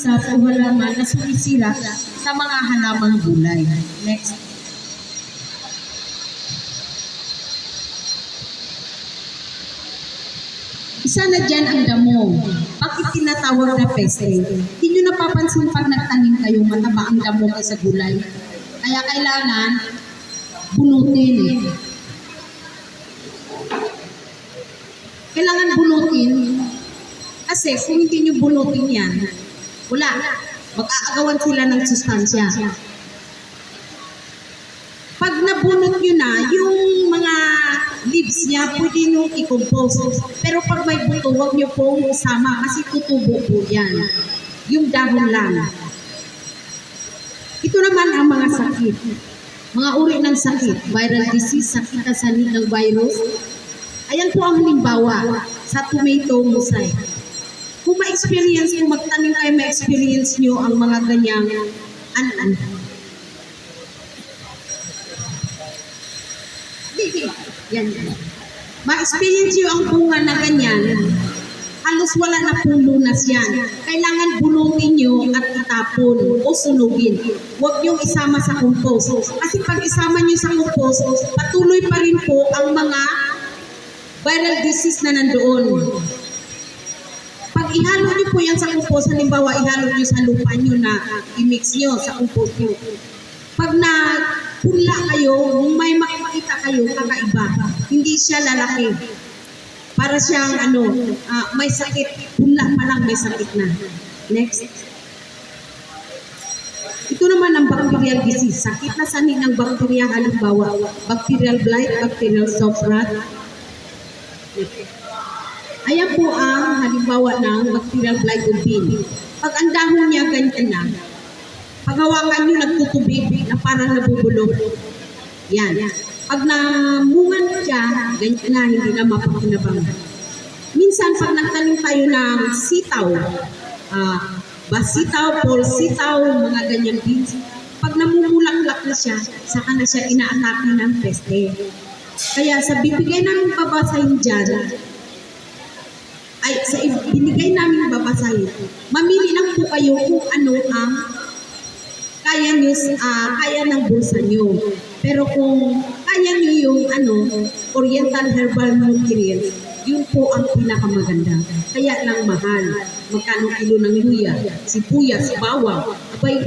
sa halaman na sumisira sa mga halamang gulay. Next. Isa na dyan ang damo. Bakit tinatawag na peste? Hindi nyo napapansin pag nagtanim kayo, mataba ang damo kayo sa gulay. Kaya kailangan bunutin. Kailangan bunutin kasi kung hindi nyo bunutin yan, wala. Mag-aagawan sila ng sustansya. Pag nabunot nyo na, yung mga leaves niya, pwede nyo i-compose. Pero pag may buto, huwag nyo pong isama kasi tutubo po yan. Yung dahon lang. Ito naman ang mga sakit. Mga uri ng sakit. Viral disease, sakit na sanhi ng virus. Ayan po ang halimbawa sa tomato mosaic. Kung ma-experience, kung magtanim kayo, ma-experience nyo ang mga ganyang an-an. Yan. Ma-experience nyo ang bunga na ganyan, halos wala na pong lunas yan. Kailangan bunutin nyo at itapon o sunugin. Huwag nyo isama sa compost. Kasi pag isama nyo sa compost, patuloy pa rin po ang mga viral disease na nandoon. Ihalo nyo po yan sa compost, halimbawa ihalo nyo sa lupa nyo na i-mix nyo sa compost nyo. Pag na kayo, may makikita kayo, kakaiba. Hindi siya lalaki. Para siyang ano, ah, may sakit. Punla pa lang may sakit na. Next. Ito naman ang bacterial disease. Sakit na sani ng bacteria halimbawa, bacterial blight, bacterial soft rot. Ayan po ang halimbawa ng bacterial bean. Pag ang dahon niya ganyan na, pag hawakan nyo nagtutubig na parang nabubulok. Yan. Pag namungan siya, ganyan na, hindi na mapakinabang. Minsan, pag nagtanim tayo ng sitaw, ah, basitaw, pol sitaw, mga ganyan beans, pag namumulaklak na siya, saka na siya inaatake ng peste. Kaya sa bibigay namin babasahin dyan, ay sa binigay namin babasahin, mamili lang po kayo kung ano ang kaya nyo, ah, kaya ng bulsa nyo. Pero kung kaya nyo yung ano, oriental herbal nutrients, yun po ang pinakamaganda. Kaya lang mahal. Magkano kilo ng luya, sibuyas, bawang. Abay,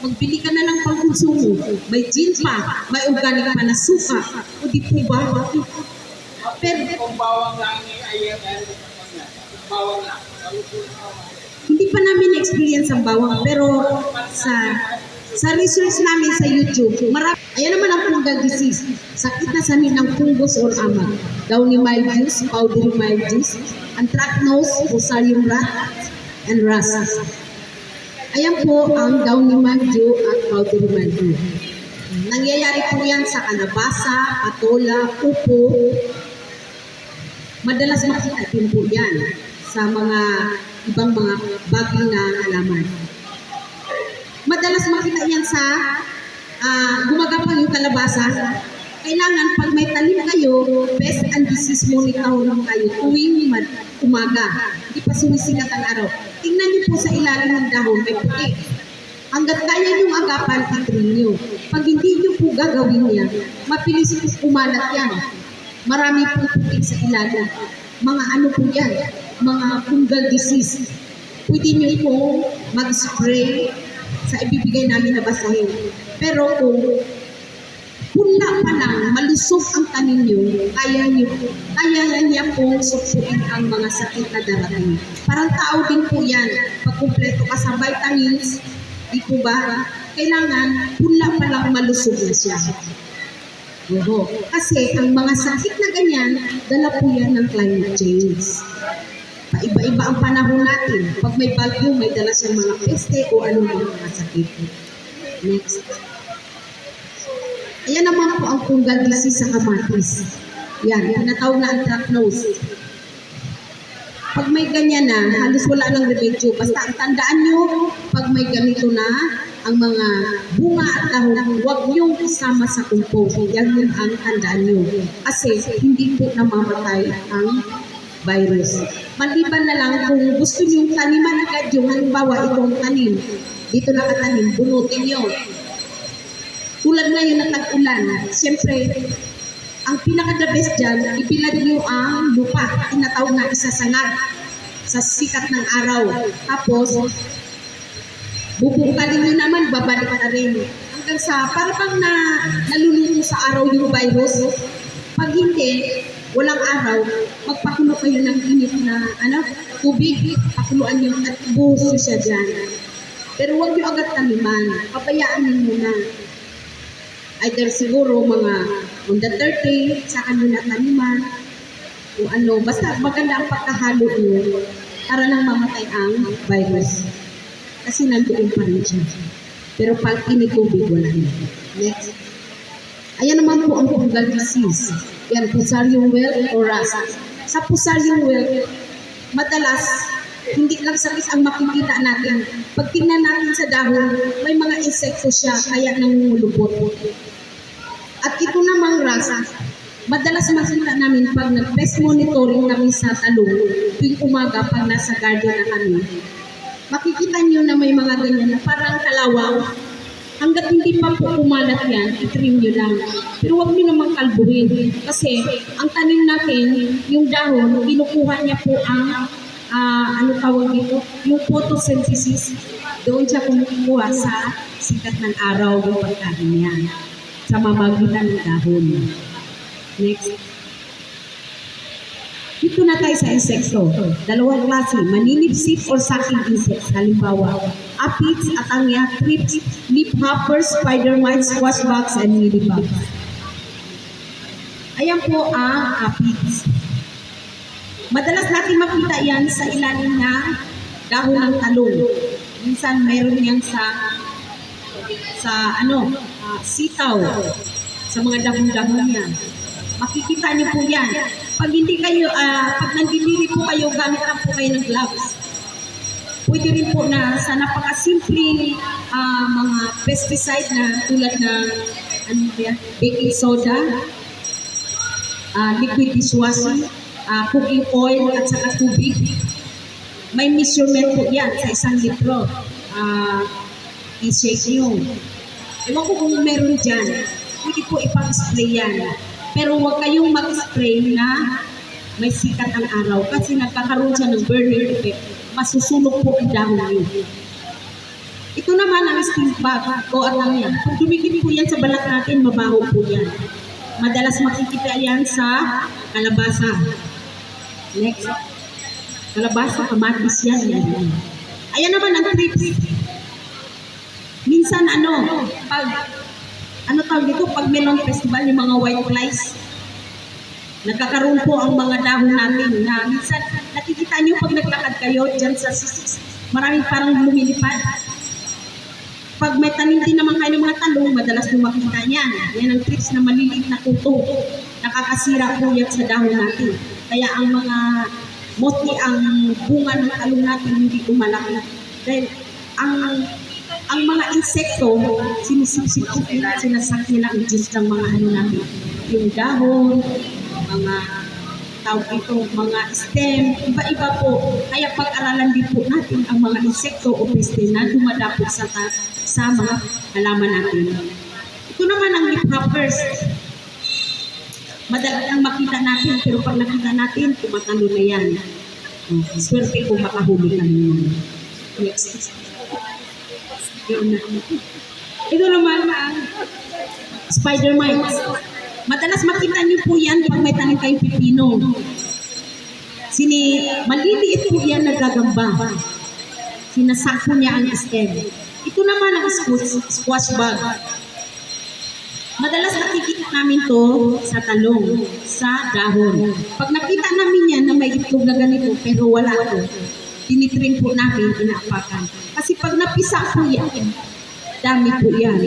magbili ka na lang pang konsumo. May gin pa, may organic pa na suka. O di po ba? Pero Kung bawang lang lang. Hindi pa namin experience ang bawang pero sa sa research namin sa YouTube, marami, ayan naman ang fungal disease. Sakit na sanin ng fungus or amag. Downy mildews, powdery mildews, anthracnose, fusarium rot, and rust. Ayan po ang downy mildew at powdery mildew. Nangyayari po yan sa kalabasa, patola, upo, madalas makita din po yan sa mga ibang mga bagay na halaman. Madalas makita yan sa ah, gumagapang yung kalabasa. Kailangan pag may tanim kayo, pest and disease monitor kayo tuwing umaga. Hindi pa sumisikat ang araw. Tingnan niyo po sa ilalim ng dahon, may puti. Hanggat kaya niyong agapan, itrin niyo. Pag hindi niyo po gagawin yan, mapilis po kumalat yan. Marami po putik sa ilalim. Mga ano po yan? Mga fungal disease. Pwede niyo po mag-spray sa ibibigay namin na basahin. Pero kung punla pa lang, malusog ang tanim niyo, kaya niyo, kaya niya pong suksuin ang mga sakit na darating. Parang tao din po yan. Pag kumpleto ka sa vitamins, di po ba? Kailangan punla pa lang malusog na siya. Oo. Kasi ang mga sakit na ganyan, dala po yan ng climate change. Paiba-iba ang panahon natin. Pag may bagyo, may dala siyang mga peste o ano mga sakit. Next. Ayan naman po ang fungal disease sa kamatis. Yan, tinatawag na anthracnose. Pag may ganyan na, halos wala nang remedyo. Basta tandaan nyo, pag may ganito na, ang mga bunga at dahon, huwag niyong isama sa compost. Yan yun ang tandaan nyo. Kasi hindi po namamatay ang virus. Maliban na lang kung gusto niyong taniman agad yung halimbawa itong tanim, dito nakatanim, bunutin niyo. Tulad ngayon ng tag-ulan, siyempre, ang pinaka-the best dyan, ibilad niyo ang lupa, tinatawag na isasangag sa sikat ng araw. Tapos, bubungkalin niyo naman, babalik na rin. Hanggang sa, para bang na, naluluto sa araw yung virus. Pag hindi, walang araw, magpakulo kayo ng init na ano, tubig, pakuluan niyo at niyo siya dyan. Pero huwag niyo agad taniman, pabayaan niyo muna. Either siguro mga on the 30, saka niyo na taniman, kung ano, basta maganda ang pagkahalo niyo para lang mamatay ang virus. Kasi nandoon pa rin siya. Pero pag initubig, wala na. Next. Ayan naman po ang fungal disease. Yan, Fusarium well or rust. Sa Fusarium well, madalas, hindi lang sakit ang makikita natin. Pag tingnan natin sa dahon, may mga insekto siya, kaya nangungulubot. At ito namang rasa, madalas makita namin pag nag-pest monitoring kami sa talong, tuwing umaga pag nasa garden na kami, makikita niyo na may mga ganyan na parang kalawang. Hanggat hindi pa po kumalat yan, itrim nyo lang. Pero huwag nyo namang kalbuhin. Kasi ang tanim natin, yung dahon, kinukuha niya po ang, ah, ano tawag dito, yung photosynthesis. Doon siya kumukuha sa sikat ng araw yung pagkain niya. Sa mamagitan ng dahon. Next. Dito na tayo sa insekto. Dalawang klase, maninipsip or sucking insects. Halimbawa, aphids, atangya, thrips, leafhoppers, spider mites, squashbugs, and mealybugs. Ayan po ang aphids. Madalas natin makita yan sa ilalim ng dahon ng talong. Minsan mayroon yan sa sa ano, ah, sitaw, sa mga dahon-dahon yan. Makikita niyo po yan. Pag hindi kayo, ah, pag nandidiri po kayo, gamit lang po kayo ng gloves. Pwede rin po na sa napakasimpleng ah, mga pesticide na tulad ng ano yan, baking soda, ah, liquid dishwashing, ah, cooking oil at saka tubig. May measurement po yan sa isang litro. Ah, i-shake nyo. Ewan ko kung meron dyan, pwede po ipag-spray yan. Pero huwag kayong mag-spray na may sikat ang araw kasi nagkakaroon siya ng burning effect. Masusunog po ang dahon niyo. Ito naman ang skin bug o atang yan. Pag dumikit po yan sa balat natin, mabaho po yan. Madalas makikita yan sa kalabasa. Next. Kalabasa, kamatis yan. yan. Ayan naman ang trips. Minsan ano, pag ano tawag dito, pag melon festival, yung mga white flies, nagkakaroon po ang mga dahon natin na minsan nakikita niyo pag naglakad kayo dyan sa sisis, maraming parang lumilipad. Pag may tanim din naman kayo ng mga talong, madalas nyo makita yan. Yan ang trips na maliliit na kuto. Nakakasira po yan sa dahon natin. Kaya ang mga mostly ang bunga ng talong natin hindi lumalaki. Dahil ang ang mga insekto, sinisipsip ko nila, sinasak nila ang juice ng mga ano natin. Yung dahon, mga tawag ito, mga stem, iba-iba po. Kaya pag-aralan din po natin ang mga insekto o peste na dumadapot sa, sa mga halaman natin. Ito naman ang leafhoppers. Madali ang makita natin, pero pag nakita natin, tumatalo na yan. Swerte kung makahuli kami. Next. Ito naman spider mites. Madalas makita niyo po yan pag may tanim kayong pipino. Sini, maliliit po yan nagagamba. Sinasako niya ang stem. Ito naman ang squash, squash bug. Madalas nakikita namin to sa talong, sa dahon. Pag nakita namin yan na may itlog na ganito pero wala to, tinitrim po namin, inaapakan. Kasi pag napisa po yan, dami po yan.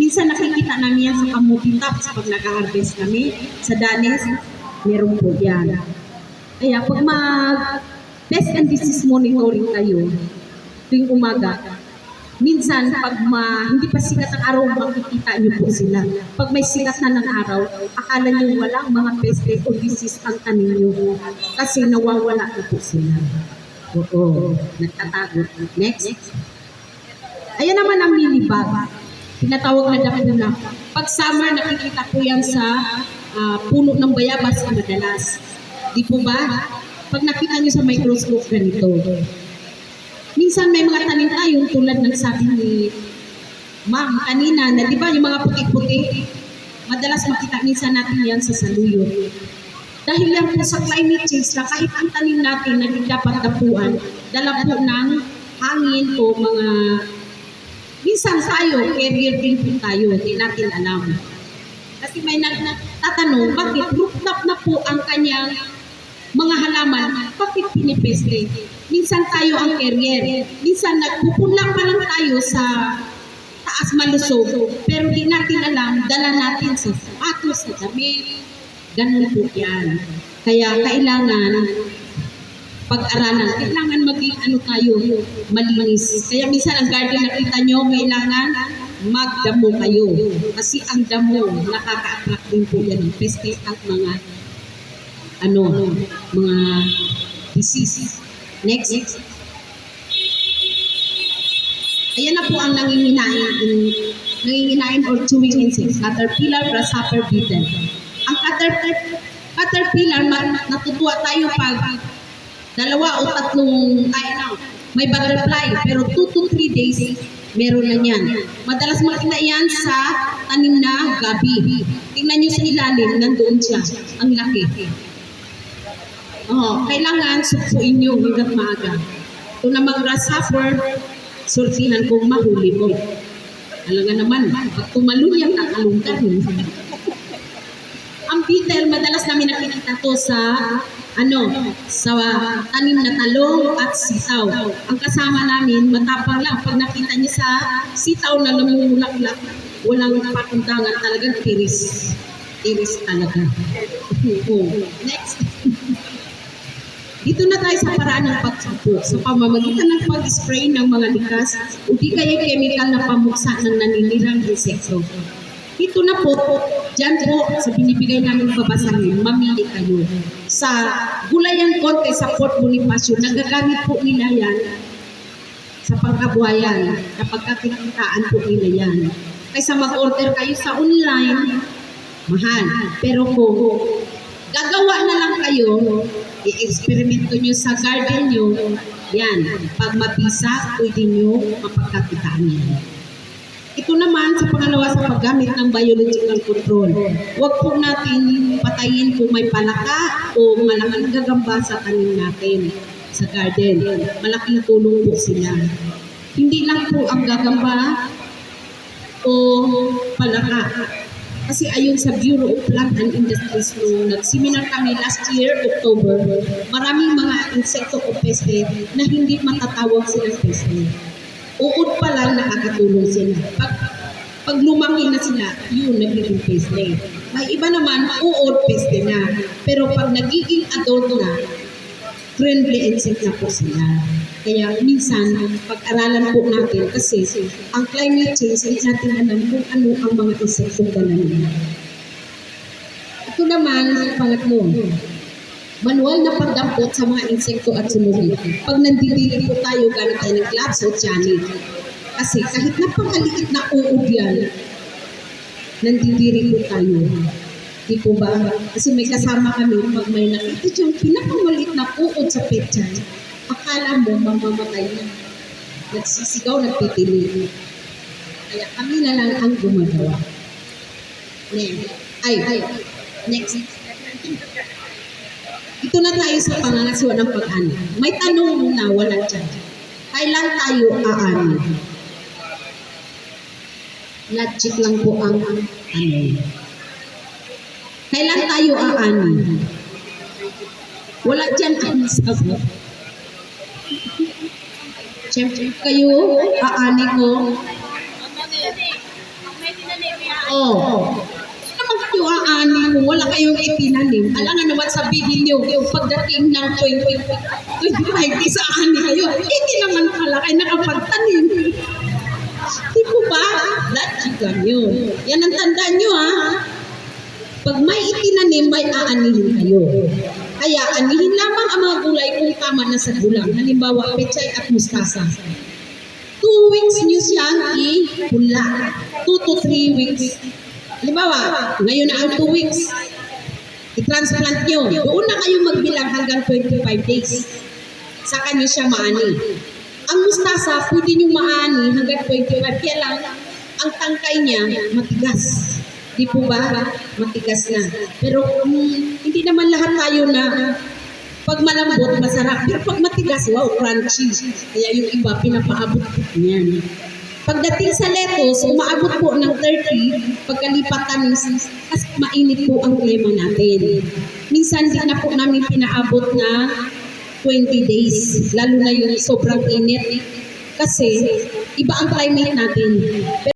Minsan nakikita namin yan sa kamuting tops pag nag-harvest kami. Sa danes, meron po yan. Kaya pag mag pest and disease monitoring kayo, tuwing umaga, minsan pag ma, hindi pa sikat ang araw, makikita niyo po sila. Pag may sikat na ng araw, akala niyo walang mga peste o disease ang tanim niyo. Kasi nawawala na po sila. Oo, nagtatago. Next. Ayan naman ang milibag. Tinatawag na dakuna. Pag summer, nakikita ko yan sa ah, puno ng bayabas madalas. Di po ba? Pag nakita niyo sa microscope ganito. Minsan may mga tanim tayo tulad ng sabi ni Ma'am kanina na di ba yung mga puti-puti, madalas makita minsan natin yan sa saluyot. Dahil yan po sa climate change na kahit ang tanim natin na dapat dapuan, dala po ng hangin o mga minsan tayo, carrier din po tayo, hindi natin alam. Kasi may nagtatanong, bakit root up na po ang kanyang mga halaman, bakit pinipeste? Minsan tayo ang carrier. Minsan nagpupunla pa lang tayo sa taas malusog, pero di natin alam, dala natin sa sapatos, sa damit, ganun po yan. Kaya kailangan pag-aralan, kailangan maging ano tayo, malinis. Kaya minsan ang garden nakita nyo, kailangan magdamo kayo. Kasi ang damo, nakaka-attract din po yan peste at mga ano, mga disease. Next. Ayan na po ang nanginginain, nanginginain or chewing insects, caterpillar, grasshopper, beetle. Caterpillar, caterpillar, natutuwa tayo pag dalawa o tatlong, ay ano, may butterfly, pero 2 to 3 days, meron na yan. Madalas makita yan sa tanim na gabi. Tingnan nyo sa ilalim, nandoon siya. Ang laki. Oo, kailangan supuin nyo hanggang maaga. Kung namang grasshopper, sultihan kung mahuli mo. Alam nga naman, pag tumalon yan, tatalungkan. Beetle, madalas namin nakikita to sa ano, sa tanim na talong at sitaw. Ang kasama namin, matapang lang. Pag nakita niya sa sitaw na lumulak-lak, walang pakundangan talagang tiris. Tiris talaga. Oh. Next. Dito na tayo sa paraan ng pagsapo. Sa pamamagitan ng pag-spray ng mga likas o di kaya chemical na pamuksa ng naninirang insekto. Dito na po, dyan po sa binibigay namin babasahin, mamili kayo. Sa Gulayan Conte sa Port Bonifacio, nagagamit po nila yan sa pangkabuhayan, kapag kakikitaan po nila yan. Kaysa mag-order kayo sa online, mahal. Pero kung gagawa na lang kayo, i-experimento nyo sa garden nyo, yan, pag mabisa, pwede nyo mapagkakitaan yan. Ito naman sa pangalawa sa paggamit ng biological control. Huwag po natin patayin kung may palaka o malaking gagamba sa tanim natin sa garden. Malaking tulong po sila. Hindi lang po ang gagamba o palaka. Kasi ayon sa Bureau of Plant and Industries nung nag-seminar kami last year, October, maraming mga insekto o peste na hindi matatawag silang peste. Uod pa lang nakakatulong sila. Pag, pag lumaki na sila, yun nagiging peste. May iba naman, uod peste na. Pero pag nagiging adult na, friendly insect na po sila. Kaya minsan, pag-aralan po natin kasi ang climate change, hindi natin alam kung ano ang mga insektong dala nila. Ito naman, pangatlo, manual na pagdampot sa mga insekto at sumugit. Pag nandidili po tayo, gamit tayo ng gloves o tiyanik. Kasi kahit napakaliit na uod yan, nandidiri po tayo. Di po ba? Kasi may kasama kami, pag may nakita dyan, pinakamaliit na uod sa petchan, akala mo mamamatay na. Nagsisigaw, nagtitili. Kaya kami na lang ang gumagawa. Next. Ay, ay. Next. Ito na tayo sa pangangasiwa ng pag-ani. May tanong na wala dyan. Kailan tayo aani? Logic lang po ang ano. Kailan tayo aani? Wala dyan ang sagot. Siyempre kayo, aani ko. Oh. Kayo aani mo, wala kayong itinanim. Alam nga naman sabihin niyo, pagdating ng 20, 25, isa ani kayo. Hindi naman pala kayo nakapagtanim. lang yun. Yan ang tandaan nyo ha. Pag may itinanim, may aanihin kayo. Kaya anihin lamang ang mga gulay kung tama na sa gulang. Halimbawa, pechay at mustasa. Two weeks nyo siyang ihula. Two to three weeks. Halimbawa, ngayon na ang two weeks. I-transplant nyo. Doon na kayo magbilang hanggang 25 days. Saka nyo siya maani. Ang mustasa, pwede nyo maani hanggang 25. Kaya lang, ang tangkay niya matigas. Di po ba? Matigas na. Pero mm, hindi naman lahat tayo na pag malambot, masarap. Pero pag matigas, wow, crunchy. Kaya yung iba, pinapaabot niyan. Pagdating sa lettuce, umaabot po ng 30, pagkalipatan, mas mainit po ang klima natin. Minsan, di na po namin pinaabot na 20 days, lalo na yung sobrang init. Kasi, iba ang climate natin.